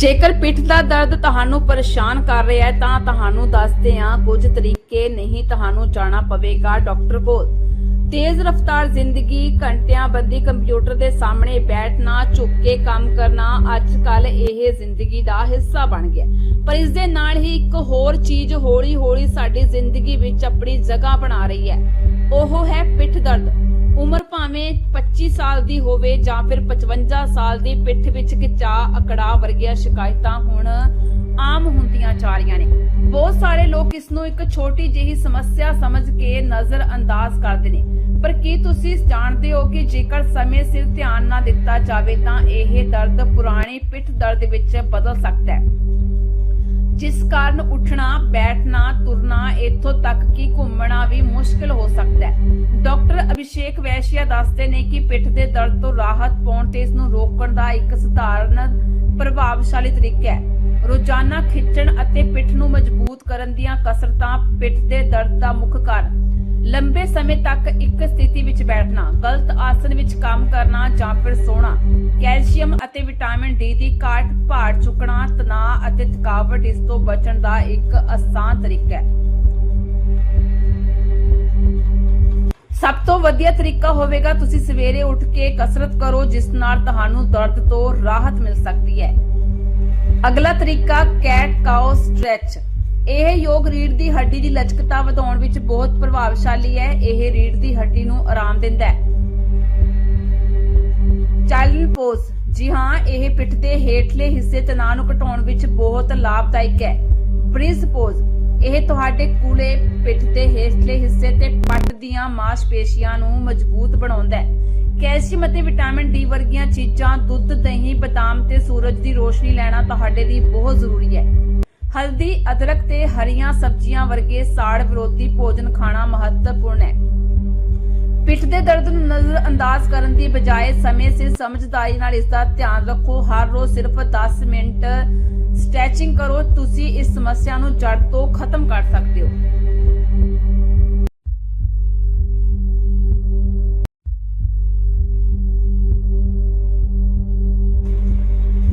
ਜੇਕਰ ਪਿੱਠ ਦਾ ਦਰਦ ਤੁਹਾਨੂੰ ਪਰੇਸ਼ਾਨ ਕਰ ਰਿਹਾ ਹੈ, ਤਾਂ ਤੁਹਾਨੂੰ ਦੱਸਦੇ ਹਾਂ, ਕੁਝ ਤਰੀਕੇ ਨਹੀਂ ਤੁਹਾਨੂੰ ਜਾਣਾ ਪਵੇਗਾ ਡਾਕਟਰ ਕੋਲ। ਤੇਜ਼ ਰਫ਼ਤਾਰ ਜ਼ਿੰਦਗੀ, ਘੰਟਿਆਂ ਬੱਧੀ ਕੰਪਿਊਟਰ ਦੇ ਸਾਹਮਣੇ ਬੈਠਣਾ, ਝੁੱਕ ਕੇ ਕੰਮ ਕਰਨਾ ਅੱਜ ਕੱਲ ਇਹ ਜ਼ਿੰਦਗੀ ਦਾ ਹਿੱਸਾ ਬਣ ਗਿਆ ਪਰ ਇਸ ਦੇ ਨਾਲ ਹੀ ਇੱਕ ਹੋਰ ਚੀਜ਼ ਹੌਲੀ-ਹੌਲੀ ਸਾਡੀ ਜ਼ਿੰਦਗੀ ਵਿੱਚ ਆਪਣੀ ਜਗ੍ਹਾ ਬਣਾ ਰਹੀ ਹੈ। ਉਹ ਹੈ 25 ਸਾਲ ਦੀ ਹੋਵੇ ਜਾਂ ਫਿਰ 55 ਸਾਲ ਦੀ ਪਿੱਠ ਵਿੱਚ ਖਿਚਾ ਅਕੜਾ ਵਰਗੀਆਂ ਸ਼ਿਕਾਇਤਾਂ ਹੁਣ ਆਮ ਹੁੰਦੀਆਂ ਜਾ ਰਹੀਆਂ ਨੇ। ਬਹੁਤ ਸਾਰੇ ਲੋਕ ਇਸ ਨੂੰ ਇੱਕ ਛੋਟੀ ਜਿਹੀ ਸਮੱਸਿਆ ਸਮਝ ਕੇ ਨਜ਼ਰ ਅੰਦਾਜ਼ ਕਰਦੇ ਨੇ। ਪਰ ਕੀ ਤੁਸੀਂ ਜਾਣਦੇ ਹੋ ਕਿ ਜੇਕਰ ਸਮੇਂ ਸਿਰ ਧਿਆਨ ਨਾ ਦਿੱਤਾ ਜਾਵੇ ਤਾਂ ਇਹ ਦਰਦ ਪੁਰਾਣੀ ਪਿੱਠ ਦਰਦ ਵਿੱਚ ਬਦਲ ਸਕਦਾ ਹੈ। ਜਿਸ ਕਾਰਨ ਉੱਠਣਾ, ਬੈਠਣਾ, ਤੁਰਨਾ, ਇੱਥੋਂ ਤੱਕ ਕਿ ਘੁੰਮਣਾ ਵੀ ਮੁਸ਼ਕਲ ਹੋ ਸਕਦਾ ਹੈ। ਡਾਕਟਰ ਅਭਿਸ਼ੇਕ ਵੈਸ਼ਿਆ ਦੱਸਦੇ ਨੇ ਕਿ ਪਿੱਠ ਦੇ ਦਰਦ ਤੋਂ ਰਾਹਤ ਪਾਉਣ ਤੇ ਇਸ ਨੂੰ ਰੋਕਣ ਦਾ ਇੱਕ ਸਧਾਰਨ, ਪ੍ਰਭਾਵਸ਼ਾਲੀ ਤਰੀਕਾ ਹੈ। ਰੋਜ਼ਾਨਾ ਖਿੱਚਣ ਅਤੇ ਪਿੱਠ ਨੂੰ ਮਜ਼ਬੂਤ ਕਰਨ ਦੀਆਂ ਕਸਰਤਾਂ ਪਿੱਠ ਦੇ ਦਰਦ ਦਾ ਮੁੱਖ ਕਾਰਨ। ਲੰਬੇ ਸਮੇਂ ਤੱਕ ਇੱਕ ਸਥਿਤੀ ਵਿੱਚ ਬੈਠਣਾ, ਗਲਤ ਆਸਨ ਵਿੱਚ ਕੰਮ ਕਰਨਾ ਜਾਂ ਫਿਰ ਸੋਣਾ, ਕੈਲਸ਼ੀਅਮ ਅਤੇ ਵਿਟਾਮਿਨ ਡੀ ਦੀ ਘਾਟ ਭਾਰ ਚੁੱਕਣਾ, ਤਣਾਅ ਅਤੇ ਥਕਾਵਟ ਇਸ ਤੋਂ ਬਚਣ ਦਾ ਇੱਕ ਆਸਾਨ ਤਰੀਕਾ ਹੈ। ਸਭ ਤੋਂ ਵਧੀਆ ਤਰੀਕਾ ਹੋਵੇਗਾ ਤੁਸੀਂ ਸਵੇਰੇ ਉੱਠ ਕੇ ਕਸਰਤ ਕਰੋ, ਜਿਸ ਨਾਲ ਤੁਹਾਨੂੰ ਦਰਦ ਤੋਂ ਰਾਹਤ ਮਿਲ ਸਕਦੀ ਹੈ। ਅਗਲਾ ਤਰੀਕਾ, ਕੈਟ ਕਾਓ ਸਟ੍ਰੈਚ। ਇਹ ਯੋਗ ਰੀੜ੍ਹ ਦੀ ਹੱਡੀ ਦੀ ਲਚਕਤਾ ਵਧਾਉਣ ਵਿੱਚ ਬਹੁਤ ਪ੍ਰਭਾਵਸ਼ਾਲੀ ਹੈ। ਇਹ ਰੀੜ ਦੀ ਹੱਡੀ ਨੂੰ ਆਰਾਮ ਦਿੰਦਾ ਹੈ। Child pose. ਜੀ ਹਾਂ, ਇਹ ਪਿੱਠ ਦੇ ਹੇਠਲੇ ਹਿੱਸੇ ਤਣਾਅ ਨੂੰ ਘਟਾਉਣ ਵਿੱਚ ਬਹੁਤ ਲਾਭਦਾਇਕ ਹੈ। Bridge pose. ਇਹ ਤੁਹਾਡੇ ਕੂਲੇ ਪਿੱਠ ਦੇ ਹੇਠਲੇ ਹਿੱਸੇ ਤੇ ਪੱਟ ਦੀਆਂ ਮਾਸਪੇਸ਼ੀਆਂ ਨੂੰ ਮਜ਼ਬੂਤ ਬਣਾਉਂਦਾ ਹੈ। ਕੈਲਸ਼ੀਅਮ ਅਤੇ ਵਿਟਾਮਿਨ ਡੀ ਵਰਗੀਆਂ ਚੀਜ਼ਾਂ, ਦੁੱਧ, ਦਹੀਂ, ਬਦਾਮ ਤੇ ਸੂਰਜ ਦੀ ਰੋਸ਼ਨੀ ਲੈਣਾ ਤੁਹਾਡੇ ਲਈ ਬਹੁਤ ਜ਼ਰੂਰੀ ਹੈ। ਹਲਦੀ, ਅਦਰਕ ਤੇ ਹਰੀਆਂ ਸਬਜ਼ੀਆਂ ਵਰਗੇ ਸਾੜ ਵਿਰੋਧੀ ਭੋਜਨ ਖਾਣਾ ਮਹੱਤਵਪੂਰਨ ਹੈ। ਪਿੱਠ ਦੇ ਦਰਦ ਨੂੰ ਨਜ਼ਰ ਅੰਦਾਜ਼ ਕਰਨ ਦੀ ਬਜਾਏ ਸਮੇਂ ਸਿਰ ਸਮਝਦਾਰੀ ਨਾਲ ਇਸ ਦਾ ਧਿਆਨ ਰੱਖੋ। ਹਰ ਰੋਜ਼ ਸਿਰਫ 10 ਮਿੰਟ ਸਟ੍ਰੈਚਿੰਗ ਕਰੋ, ਤੁਸੀਂ ਇਸ ਸਮੱਸਿਆ ਨੂੰ ਜੜ ਤੋਂ ਖਤਮ ਕਰ ਸਕਦੇ ਹੋ।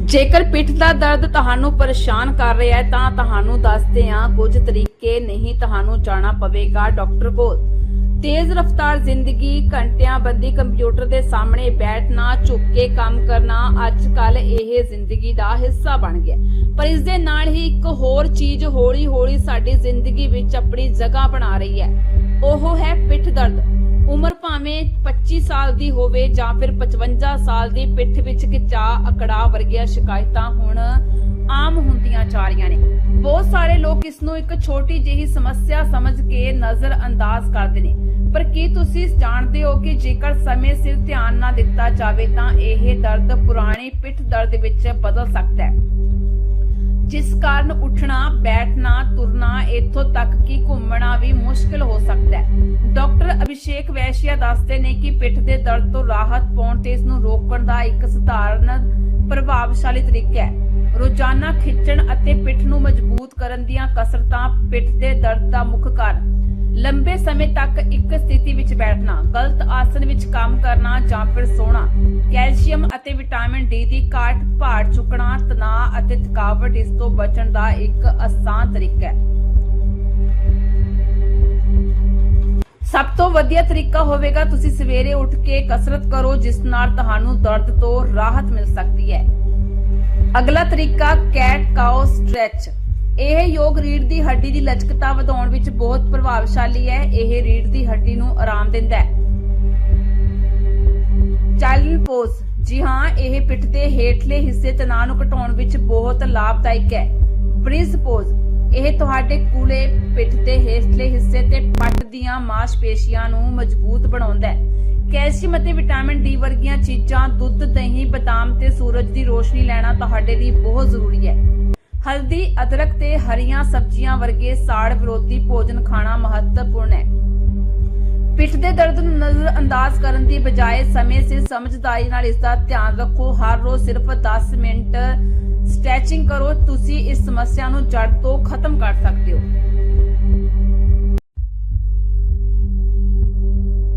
ਜੇਕਰ ਪਿੱਠ ਦਾ ਦਰਦ ਤੁਹਾਨੂੰ ਪਰੇਸ਼ਾਨ ਕਰ ਰਿਹਾ ਹੈ, ਤਾਂ ਤੁਹਾਨੂੰ ਦੱਸਦੇ ਹਾਂ ਕੁਝ ਤਰੀਕੇ ਨਹੀਂ ਤੁਹਾਨੂੰ ਜਾਣਾ ਪਵੇਗਾ ਡਾਕਟਰ ਕੋਲ। ਤੇਜ਼ ਰਫ਼ਤਾਰ ਜ਼ਿੰਦਗੀ, ਘੰਟਿਆਂ ਬੱਧੀ ਕੰਪਿਊਟਰ ਦੇ ਸਾਹਮਣੇ ਬੈਠਣਾ, ਝੁੱਕ ਕੇ ਕੰਮ ਕਰਨਾ, ਅੱਜ ਕੱਲ ਇਹ ਜ਼ਿੰਦਗੀ ਦਾ ਹਿੱਸਾ ਬਣ ਗਿਆ। ਪਰ ਇਸ ਦੇ ਨਾਲ ਹੀ ਇੱਕ ਹੋਰ ਚੀਜ਼ ਹੌਲੀ-ਹੌਲੀ ਸਾਡੀ ਜ਼ਿੰਦਗੀ ਵਿੱਚ ਆਪਣੀ ਜਗ੍ਹਾ ਬਣਾ ਰਹੀ ਹੈ। ਉਹ ਹੈ ਪਿੱਠ ਦਰਦ। ਉਮਰ ਭਾਵੇਂ 25 ਸਾਲ ਦੀ ਹੋਵੇ ਜਾਂ ਫਿਰ 55 ਸਾਲ ਦੀ, ਪਿੱਠ ਵਿੱਚ ਖਿਚਾ ਅਕੜਾ ਵਰਗੀਆਂ ਸ਼ਿਕਾਇਤਾਂ ਹੁਣ ਆਮ ਹੁੰਦੀਆਂ ਜਾ ਰਹੀਆਂ ਨੇ। ਬਹੁਤ ਸਾਰੇ ਲੋਕ ਇਸ ਨੂੰ ਇੱਕ ਛੋਟੀ ਜਿਹੀ ਸਮੱਸਿਆ ਸਮਝ ਕੇ ਨਜ਼ਰ ਅੰਦਾਜ਼ ਕਰਦੇ ਨੇ। ਪਰ ਕੀ ਤੁਸੀਂ ਜਾਣਦੇ ਹੋ ਕਿ ਜੇਕਰ ਸਮੇਂ ਸਿਰ ਧਿਆਨ ਨਾ ਦਿੱਤਾ ਜਾਵੇ ਤਾਂ ਇਹ ਦਰਦ ਪੁਰਾਣੇ ਪਿੱਠ ਦਰਦ ਵਿੱਚ ਬਦਲ ਸਕਦਾ ਹੈ। ਜਿਸ ਕਾਰਨ ਉੱਠਣਾ, ਬੈਠਣਾ, ਤੁਰਨਾ, ਇੱਥੋਂ ਤੱਕ ਕਿ ਘੁੰਮਣਾ ਵੀ ਮੁਸ਼ਕਲ ਹੋ ਸਕਦਾ ਹੈ। ਡਾਕਟਰ ਅਭਿਸ਼ੇਕ ਵੈਸ਼ਿਆ ਦੱਸਦੇ ਨੇ ਕਿ ਪਿੱਠ ਦੇ ਦਰਦ ਤੋਂ ਰਾਹਤ ਪਾਉਣ ਤੇ ਇਸ ਨੂੰ ਰੋਕਣ ਦਾ ਇੱਕ ਸਧਾਰਨ, ਪ੍ਰਭਾਵਸ਼ਾਲੀ ਤਰੀਕਾ ਹੈ। ਰੋਜ਼ਾਨਾ ਖਿੱਚਣ ਅਤੇ ਪਿੱਠ ਨੂੰ ਮਜ਼ਬੂਤ ਕਰਨ ਦੀਆਂ ਕਸਰਤਾਂ ਪਿੱਠ ਦੇ ਦਰਦ ਦਾ ਮੁੱਖ ਕਾਰਨ ਲੰਬੇ ਸਮੇਂ ਤੱਕ ਇੱਕ ਸਥਿਤੀ ਵਿੱਚ ਬੈਠਣਾ, ਗਲਤ ਆਸਨ ਵਿੱਚ ਕੰਮ ਕਰਨਾ ਜਾਂ ਫਿਰ ਸੋਣਾ, ਕੈਲਸ਼ੀਅਮ ਅਤੇ ਵਿਟਾਮਿਨ ਡੀ ਦੀ ਘਾਟ ਭਾਰ ਚੁੱਕਣਾ, ਤਣਾਅ ਅਤੇ ਥਕਾਵਟ ਇਸ ਤੋਂ ਬਚਣ ਦਾ ਇੱਕ ਆਸਾਨ ਤਰੀਕਾ ਹੈ। ਸਭ ਤੋਂ ਵਧੀਆ ਤਰੀਕਾ ਹੋਵੇਗਾ ਤੁਸੀਂ ਸਵੇਰੇ ਉੱਠ ਕੇ ਕਸਰਤ ਕਰੋ, ਜਿਸ ਨਾਲ ਤੁਹਾਨੂੰ ਦਰਦ ਤੋਂ ਰਾਹਤ ਮਿਲ ਸਕਦੀ ਹੈ। ਅਗਲਾ ਤਰੀਕਾ, ਕੈਟ ਕਾਓ ਸਟ੍ਰੈਚ। ਇਹ ਯੋਗ ਰੀੜ ਦੀ ਹੱਡੀ ਦੀ ਲਚਕਤਾ ਵਧਾਉਣ ਵਿੱਚ ਬਹੁਤ ਪ੍ਰਭਾਵਸ਼ਾਲੀ ਹੈ। ਇਹ ਰੀੜ ਦੀ ਹੱਡੀ ਨੂੰ ਆਰਾਮ ਦਿੰਦਾ ਹੈ। ਚਾਈਲਡ ਪੋਜ਼ ਜੀ ਹਾਂ, ਇਹ ਪਿੱਠ ਦੇ ਹੇਠਲੇ ਹਿੱਸੇ ਤਣਾਅ ਨੂੰ ਘਟਾਉਣ ਵਿੱਚ ਬਹੁਤ ਲਾਭਦਾਇਕ ਹੈ। ਬ੍ਰਿਜ ਪੋਜ਼ ਇਹ ਤੁਹਾਡੇ ਕੂਲੇ ਪਿੱਠ ਦੇ ਹੇਠਲੇ ਹਿੱਸੇ ਤੇ ਪੱਟ ਦੀਆਂ ਮਾਸਪੇਸ਼ੀਆਂ ਨੂੰ ਮਜ਼ਬੂਤ ਬਣਾਉਂਦਾ ਹੈ। ਕੈਲਸ਼ੀਅਮ ਅਤੇ ਵਿਟਾਮਿਨ ਡੀ ਵਰਗੀਆਂ ਚੀਜ਼ਾਂ ਦੁੱਧ, ਦਹੀਂ, ਬਦਾਮ ਤੇ ਸੂਰਜ ਦੀ ਰੋਸ਼ਨੀ ਲੈਣਾ ਤੁਹਾਡੇ ਲਈ ਬਹੁਤ ਜ਼ਰੂਰੀ ਹੈ। ਹਲਦੀ, ਅਦਰਕ ਤੇ ਹਰੀਆਂ ਸਬਜ਼ੀਆਂ ਵਰਗੇ ਸਾੜ ਵਿਰੋਧੀ ਭੋਜਨ ਖਾਣਾ ਮਹੱਤਵਪੂਰਨ ਹੈ। ਪਿੱਠ ਦੇ ਦਰਦ ਨੂੰ ਨਜ਼ਰ ਅੰਦਾਜ਼ ਕਰਨ ਦੀ ਬਜਾਏ ਸਮੇਂ ਸਿਰ ਸਮਝਦਾਰੀ ਨਾਲ ਇਸ ਦਾ ਧਿਆਨ ਰੱਖੋ। ਹਰ ਰੋਜ਼ ਸਿਰਫ 10 ਮਿੰਟ ਸਟ੍ਰੈਚਿੰਗ ਕਰੋ। ਤੁਸੀਂ ਇਸ ਸਮੱਸਿਆ ਨੂੰ ਜੜ ਤੋਂ ਖਤਮ ਕਰ ਸਕਦੇ ਹੋ।